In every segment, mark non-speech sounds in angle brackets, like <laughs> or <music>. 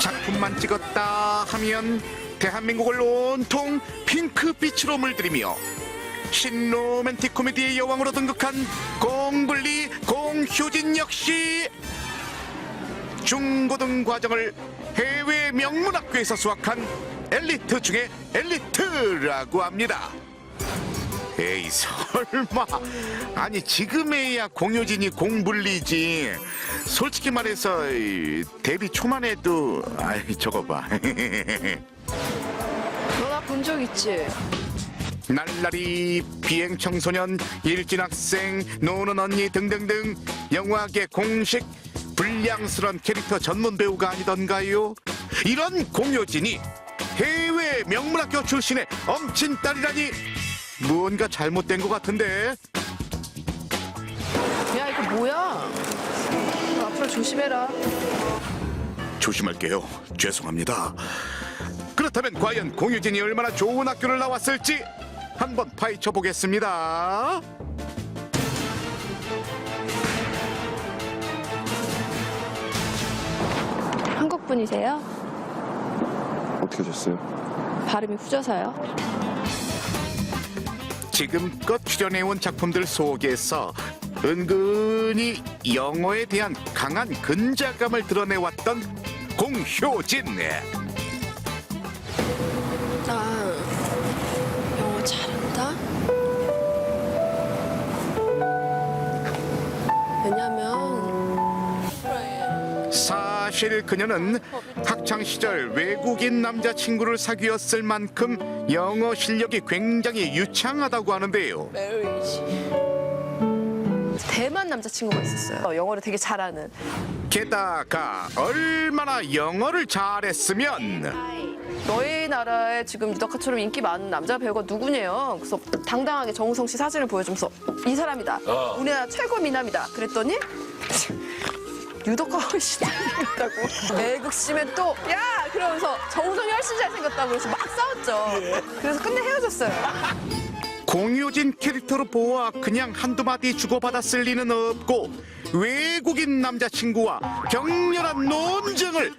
작품만 찍었다 하면 대한민국을 온통 핑크빛으로 물들이며 신로맨틱 코미디의 여왕으로 등극한 공블리 공효진 역시 중고등 과정을 해외 명문학교에서 수학한 엘리트 중에 엘리트라고 합니다. 에이 설마. 아니 지금에야 공효진이 공불리지. 솔직히 말해서 이, 데뷔 초만 해도 아이 저거 봐. <laughs> 너나 본 적 있지? 날라리 비행 청소년 일진 학생 노는 언니 등등등 영화계 공식 불량스런 캐릭터 전문 배우가 아니던가요? 이런 공효진이 해외 명문학교 출신의 엄친 딸이라니 무언가 잘못된 것 같은데 야 이거 뭐야? 너 앞으로 조심해라. 조심할게요. 죄송합니다. 그렇다면 과연 공유진이 얼마나 좋은 학교를 나왔을지 한번 파헤쳐 보겠습니다. 한국 분이세요? 어떻게 됐어요? 발음이 후져서요. 지금껏 출연해온 작품들 속에서 은근히 영어에 대한 강한 근자감을 드러내왔던 공효진. 사실 그녀는 학창 시절 외국인 남자친구를 사귀었을 만큼 영어 실력이 굉장히 유창하다고 하는데요. 대만 남자친구가 있었어요. 영어를 되게 잘하는. 게다가 얼마나 영어를 잘했으면 너희 나라에 지금 유덕화처럼 인기 많은 남자 배우가 누구냐요? 그래서 당당하게 정우성 씨 사진을 보여주면서 이 사람이다. 우리나라 최고 미남이다. 그랬더니 유덕화 훨씬 잘생겼다고. 애국심에 <laughs> 또 야! 그러면서 정우성이 훨씬 잘생겼다고 그래서 막 싸웠죠. 그래서 끝내 헤어졌어요. 공효진 캐릭터로 보아 그냥 한두 마디 주고받았을 리는 없고 외국인 남자친구와 격렬한 논쟁을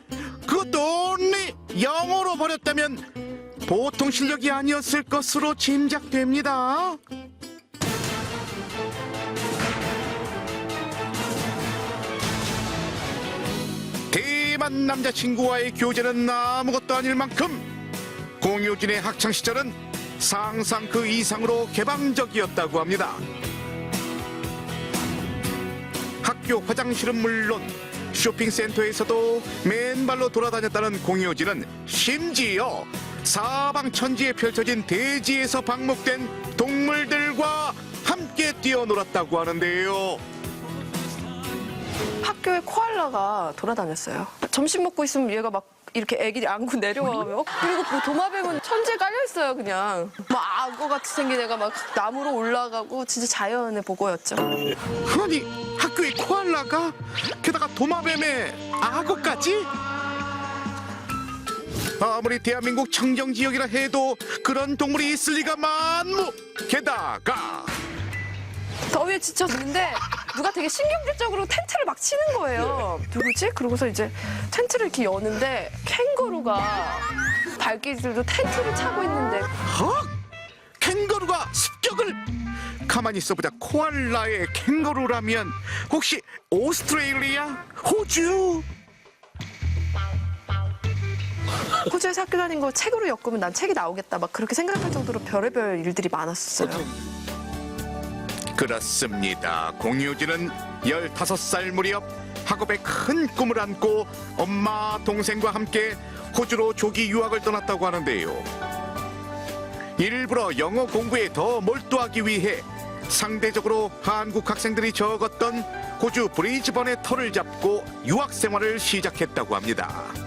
그것도 only 영어로 벌였다면 보통 실력이 아니었을 것으로 짐작됩니다. 대만 남자친구와의 교제는 아무것도 아닐 만큼 공효진의 학창 시절은 상상 그 이상으로 개방적이었다고 합니다. 학교 화장실은 물론 쇼핑센터에서도 맨발로 돌아다녔다는 공효진은 심지어 사방천지에 펼쳐진 대지에서 방목된 동물들과 함께 뛰어놀았다고 하는데요. 학교에 코알라가 돌아다녔어요. 점심 먹고 있으면 얘가 막 이렇게 애기를 안고 내려와요. 그리고 그 도마뱀은 천지에 깔려 있어요, 그냥. 막 악어 같이 생긴 애가 막 나무로 올라가고 진짜 자연의 보고였죠. 아니 학교에 코알라가 게다가 도마뱀에 악어까지? 아무리 대한민국 청정 지역이라 해도 그런 동물이 있을 리가 만무. 게다가 더위에 지쳤는데 누가 되게 신경질적으로 텐트를 막 치는 거예요. 누구지? 그러고서 이제 텐트를 이렇게 여는데 캥거루가 발길들도 텐트를 차고 있는데 헉! 캥거루가 습격을 가만히 있어보자 코알라의 캥거루라면 혹시 오스트레일리아 호주 호주에서 학교 다닌 거 책으로 엮으면 난 책이 나오겠다 막 그렇게 생각할 정도로 별의별 일들이 많았었어요. 그렇습니다. 공유진은 15살 무렵 학업에 큰 꿈을 안고 엄마, 동생과 함께 호주로 조기 유학을 떠났다고 하는데요. 일부러 영어 공부에 더 몰두하기 위해 상대적으로 한국 학생들이 적었던 호주 브리즈번의 터를 잡고 유학 생활을 시작했다고 합니다.